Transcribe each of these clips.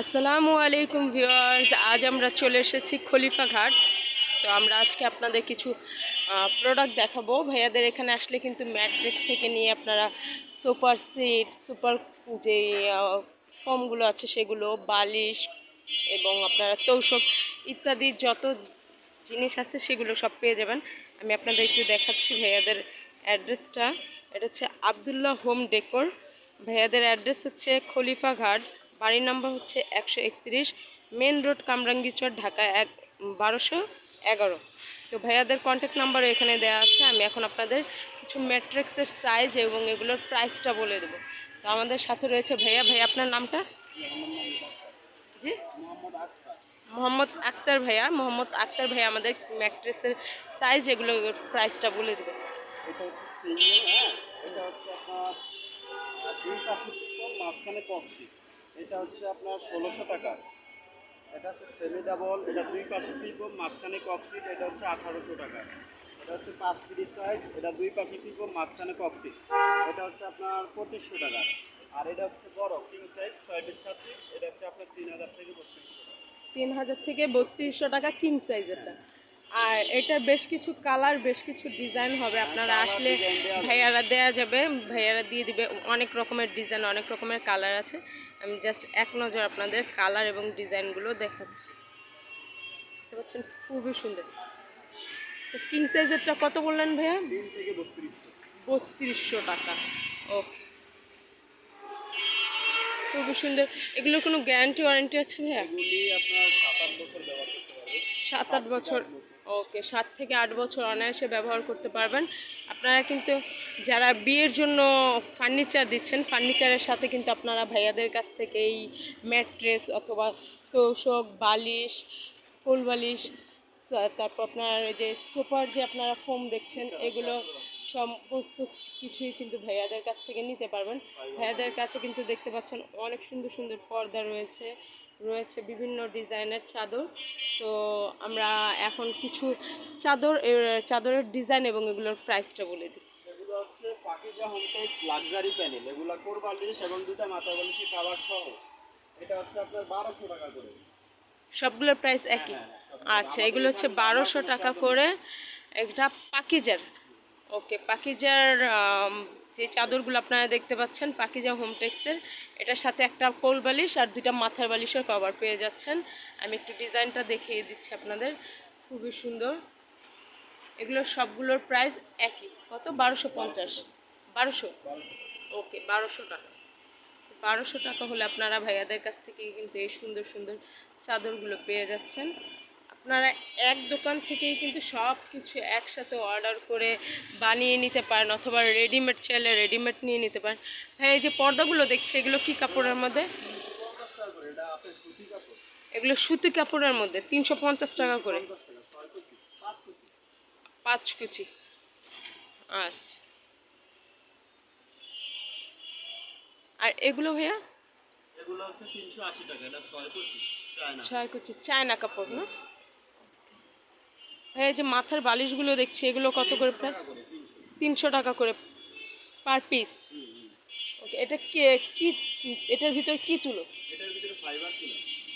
আসসালামু আলাইকুম ভিউয়ার্স, আজ আমরা চলে এসেছি খলিফা ঘাট। তো আমরা আজকে আপনাদের কিছু প্রোডাক্ট দেখাবো। ভাইয়াদের এখানে আসলে কিন্তু ম্যাট্রেস থেকে নিয়ে আপনারা সুপার সিট সুপার যে ফর্মগুলো আছে সেগুলো, বালিশ এবং আপনারা তৌষক ইত্যাদি যত জিনিস আছে সেগুলো সব পেয়ে যাবেন। আমি আপনাদের একটু দেখাচ্ছি ভাইয়াদের অ্যাড্রেসটা এটা হচ্ছে আবদুল্লাহ হোম ডেকোর ভাইয়াদের অ্যাড্রেস হচ্ছে খলিফা ঘাট বাড়ি নাম্বার হচ্ছে একশো একত্রিশ মেন রোড কামরাঙ্গিচর, ঢাকা এক বারোশো এগারো। তো ভাইয়াদের কন্ট্যাক্ট নাম্বারও এখানে দেওয়া আছে, আমি এখন আপনাদের কিছু ম্যাট্রিক্সের সাইজ এবং এগুলোর প্রাইসটা বলে দেবো। তো আমাদের সাথে রয়েছে ভাইয়া। ভাইয়া, আপনার নামটা? জি? মোহাম্মদ আক্তার ভাইয়া। মোহাম্মদ আক্তার ভাইয়া আমাদের ম্যাট্রেসের সাইজ এগুলো প্রাইসটা বলে দেবে। এটা হচ্ছে হ্যাঁ? আপনার দুই পাশে মাঝখানে কক্সি এটা হচ্ছে আপনার ষোলোশো টাকা। এটা হচ্ছে সেমি ডাবল এটা দুই পাশে পিপল মাঝখানে কক্সি এটা হচ্ছে আঠারোশো টাকা। এটা হচ্ছে পাঁচ পিস সাইজ এটা দুই পাশে পিপল মাঝখানে কক্সি এটা হচ্ছে আপনার পঁচিশশো টাকা। আর এটা হচ্ছে বড় কিং সাইজ ছয় পিস সাত এটা হচ্ছে আপনার তিন হাজার থেকে বত্রিশশো তিন হাজার থেকে বত্রিশশো টাকা কিং সাইজেরটা আর এটা বেশ কিছু কালার, বেশ কিছু ডিজাইন হবে। আপনারা আসলে। ভাইয়ারা দেয়া যাবে, ভাইয়ারা দিয়ে দিবে। অনেক রকমের ডিজাইন, অনেক রকমের কালার আছে। আমি জাস্ট এক নজর আপনাদের কালার এবং ডিজাইনগুলো দেখাচ্ছি। দেখতে পাচ্ছেন, খুবই সুন্দর। তো কিং সাইজেরটা কত বললেন ভাইয়া? বত্রিশশো টাকা। ও খুবই সুন্দর। এগুলোর কোনো গ্যারান্টি ওয়ারেন্টি আছে ভাইয়া? সাত আট বছর, ওকে, সাত থেকে আট বছর অনায়াসে ব্যবহার করতে পারবেন। আপনারা কিন্তু যারা বিয়ের জন্য ফার্নিচার দিচ্ছেন ফার্নিচারের সাথে কিন্তু আপনারা ভাইয়াদের কাছ থেকে এই ম্যাট্রেস অথবা তোষক, বালিশ কোল বালিশ, তারপর আপনার যে সোফার যে আপনারা ফোম দেখছেন, এগুলো সমস্ত কিছুই কিন্তু ভাইয়াদের কাছ থেকে নিতে পারবেন। ভাইয়াদের কাছে কিন্তু দেখতে পাচ্ছেন অনেক সুন্দর সুন্দর পর্দা রয়েছে। রয়েছে বিভিন্ন ডিজাইনের চাদর। তো আমরা এখন কিছু চাদর চাদরের ডিজাইন এবং এগুলোর প্রাইসটা বলে দিই। এগুলো হচ্ছে পাকিজা হোমটেক্স লাক্সারি প্যানেল এগুলো এবং দুটা মাথা বালিশের কাভার সহ। এটা হচ্ছে আপনার বারোশো টাকা করে। সবগুলোর প্রাইস একই? আচ্ছা এগুলো হচ্ছে বারোশো টাকা করে। এটা পাকিজার ওকে পাকিজার যে চাদরগুলো আপনারা দেখতে পাচ্ছেন, পাকিজা হোমটেক্সের এটার সাথে একটা কোল বালিশ আর দুইটা মাথার বালিশের কভার পেয়ে যাচ্ছেন। আমি একটু ডিজাইনটা দেখিয়ে দিচ্ছি আপনাদের। খুবই সুন্দর। এগুলোর সবগুলোর প্রাইস একই। কত? বারোশো পঞ্চাশ। বারোশো? ওকে, বারোশো টাকা। বারোশো টাকা হলে আপনারা ভাইয়াদের কাছ থেকে কিন্তু এই সুন্দর সুন্দর চাদরগুলো পেয়ে যাচ্ছেন। আপনারা এক দোকান থেকেই কিন্তু সব কিছু একসাথে অর্ডার করে বানিয়ে নিতে পারেন অথবা রেডিমেড চাইলে রেডিমেড নিয়ে নিতে পারেন। ভাই এই যে পর্দাগুলো দেখছি এগুলো কি কাপড়ের মধ্যে? এগুলো সুতি কাপড়ের মধ্যে তিনশো পঞ্চাশ টাকা করে। পাঁচ কুচি। আচ্ছা। আর এগুলো ভাইয়া? এগুলো হচ্ছে তিনশো আশি টাকা এটা ছয় কুচি চায়না। ছয় কুচি চায়না কাপড় না? এই যে মাথার বালিশগুলো দেখছি, এগুলো কত করে প্রাইস তিনশো টাকা করে পার পিস। ওকে এটা কে, কি, এটার ভিতর কি তুলো?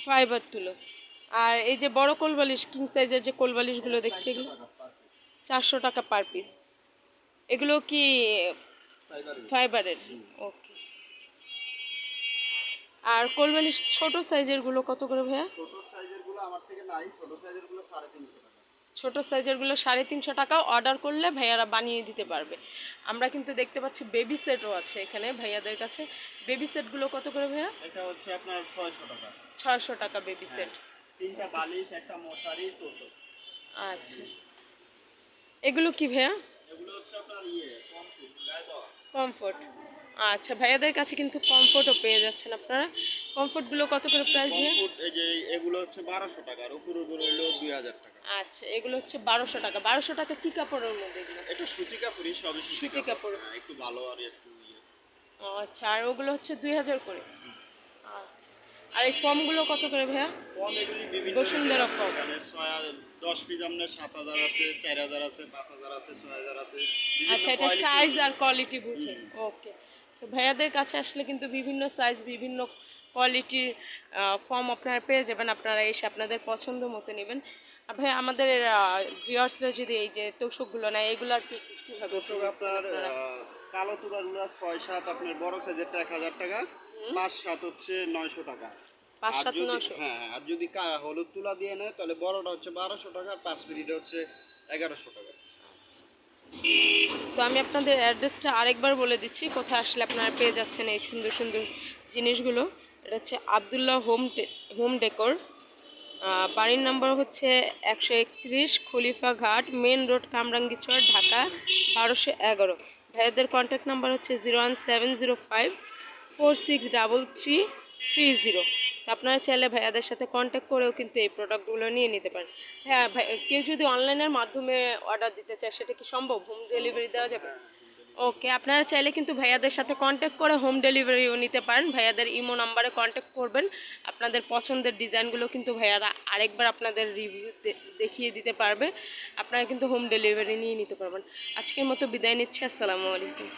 ফাইবার তুলো। আর এই যে বড় কোল বালিশ কিং সাইজের যে কোল বালিশগুলো দেখছি এগুলো, চারশো টাকা পার পিস এগুলো কি ফাইবারের ওকে আর কোল বালিশ ছোট সাইজেরগুলো কত করে ভাইয়া? ছোট আমার থেকে নাই, ছোট টাকা। ছোট সাইজেরগুলো সাড়ে তিনশো টাকা অর্ডার করলে ভাইয়ারা বানিয়ে দিতে পারবে। আমরা কিন্তু দেখতে পাচ্ছি বেবি সেটও আছে এখানে ভাইয়াদের কাছে। বেবি সেটগুলো কত করে ভাইয়া? এটা হচ্ছে আপনার ছয়শো টাকা। ছয়শো টাকা বেবি সেট তিনটা বালিশ একটা মশারি আচ্ছা। এগুলো কি ভাইয়া? এগুলো হচ্ছে আপনার ইয়ে কমফোর্ট কমফোর্ট আচ্ছা ভাইয়াদের কাছে কিন্তু কমফোর্টও পেয়ে যাচ্ছেন আপনারা। কমফোর্টগুলো কত করে প্রাইস এই যে এগুলো হচ্ছে বারোশো টাকা আর উপর উপর হইল দুই হাজার টাকা। আচ্ছা এগুলো হচ্ছে বারোশো টাকা। বারোশো টাকা কি কাপড়ের মধ্যে এগুলো? এটা সুতি কাপড়ই সবই সুতি কাপড়। হ্যাঁ, একটু ভালো আর একটু ইয়ে। আচ্ছা আর ওগুলো হচ্ছে দুই হাজার করে? আচ্ছা আর এই ফর্মগুলো কত করে ভাইয়া? ফর্ম এগুলি বিভিন্ন বসুন্ধরা ফর্ম হাজার- দশ পিস আপনার সাত হাজার আছে চার হাজার আছে পাঁচ হাজার আছে ছয় হাজার আছে আচ্ছা এটা সাইজ আর কোয়ালিটি বুঝে। ওকে তো ভাইয়াদের কাছে আসলে কিন্তু বিভিন্ন সাইজ বিভিন্ন কোয়ালিটির ফর্ম আপনারা পেয়ে যাবেন আপনারা এসে আপনাদের পছন্দ মতো নেবেন। আর ভাই আমাদের ভিউয়ার্সরা যদি এই যে তোষকগুলো নেয় এগুলো আর কি কীভাবে আপনার কালো তুলাগুলো ছয় সাত আপনার বড় সাইজেরটা এক হাজার টাকা পাঁচ সাত হচ্ছে নয়শো টাকা। পাঁচ সাত নশো হ্যাঁ আর যদি হলুদ তুলা দিয়ে নেয় তাহলে বড়টা হচ্ছে বারোশো টাকা পাঁচ মিনিট হচ্ছে এগারোশো টাকা। তো আমি আপনাদের অ্যাড্রেসটা আরেকবার বলে দিচ্ছি, কোথায় আসলে আপনারা পেয়ে যাচ্ছেন এই সুন্দর সুন্দর জিনিসগুলো। এটা হচ্ছে আবদুল্লাহ হোম হোম ডেকোর। বাড়ির নাম্বার হচ্ছে একশো একত্রিশ খলিফা ঘাট মেন রোড, কামরাঙ্গীচর, ঢাকা বারোশো এগারো। ভাইয়াদের কন্ট্যাক্ট নাম্বার হচ্ছে zero one seven zero five four six double three three zero. আপনারা চাইলে ভাইয়াদের সাথে কন্ট্যাক্ট করেও কিন্তু এই প্রোডাক্টগুলো নিয়ে নিতে পারেন। হ্যাঁ ভাই, কেউ যদি অনলাইনের মাধ্যমে অর্ডার দিতে চায়, সেটা কি সম্ভব? হোম ডেলিভারি দেওয়া যাবে? ওকে আপনারা চাইলে কিন্তু ভাইয়াদের সাথে কন্ট্যাক্ট করে হোম ডেলিভারিও নিতে পারেন। ভাইয়াদের ইমো নাম্বারে কন্ট্যাক্ট করবেন। আপনাদের পছন্দের ডিজাইনগুলো কিন্তু ভাইয়ারা আরেকবার আপনাদের রিভিউ দেখিয়ে দিতে পারবে। আপনারা কিন্তু হোম ডেলিভারি নিয়ে নিতে পারবেন। আজকের মতো বিদায় নিচ্ছি। আসসালামু আলাইকুম।